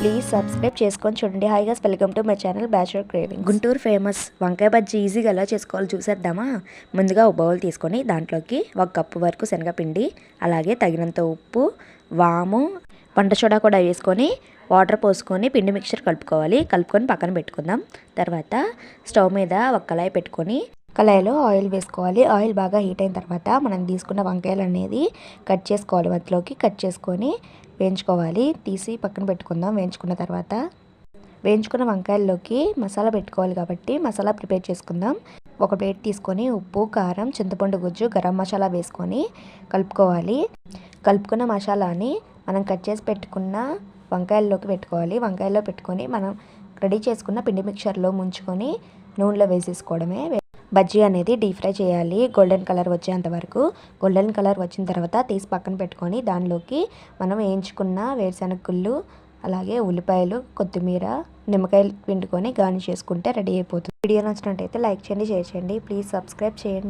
Please subscribe చేసుకొని చూడండి. హాయిగా welcome to my channel bachelor craving Guntur famous వంకాయ బజ్జీ ఈజీగా ఎలా చేసుకోవాలో చూసేద్దామా? ముందుగా ఒక బౌల్ తీసుకొని దాంట్లోకి ఒక కప్పు వరకు శనగపిండి అలాగే తగినంత ఉప్పు వాము వంట సోడా కూడా వేసుకొని వాటర్ పోసుకొని పిండి మిక్చర్ కలుపుకోవాలి. కలుపుకొని పక్కన పెట్టుకుందాం. తర్వాత స్టవ్ మీద ఒక కళాయి పెట్టుకొని కళాయిలో ఆయిల్ వేసుకోవాలి. ఆయిల్ బాగా హీట్ అయిన తర్వాత మనం తీసుకున్న వంకాయలు అనేది కట్ చేసుకోవాలి. మధ్యలోకి కట్ చేసుకొని వేయించుకోవాలి. తీసి పక్కన పెట్టుకుందాం. వేయించుకున్న తర్వాత వేయించుకున్న వంకాయల్లోకి మసాలా పెట్టుకోవాలి కాబట్టి మసాలా ప్రిపేర్ చేసుకుందాం. ఒక ప్లేట్ తీసుకొని ఉప్పు కారం చింతపండు గుజ్జు గరం మసాలా వేసుకొని కలుపుకోవాలి. కలుపుకున్న మసాలాని మనం కట్ చేసి పెట్టుకున్న వంకాయల్లోకి పెట్టుకోవాలి. వంకాయల్లో పెట్టుకొని మనం రెడీ చేసుకున్న పిండి మిక్చర్లో ముంచుకొని నూనెలో వేసేసుకోవడమే. బజ్జీ అనేది డీప్ ఫ్రై చేయాలి. గోల్డెన్ కలర్ వచ్చేంత వరకు. గోల్డెన్ కలర్ వచ్చిన తర్వాత తీసి పక్కన పెట్టుకొని దానిలోకి మనం వేయించుకున్న వేరుశనగ గుళ్ళు అలాగే ఉల్లిపాయలు కొత్తిమీర నిమ్మకాయలు పిండుకొని గార్నిష్ చేసుకుంటే రెడీ అయిపోతుంది. వీడియో నచ్చినట్టయితే లైక్ చేయండి షేర్ చేయండి. ప్లీజ్ సబ్స్క్రైబ్ చేయండి.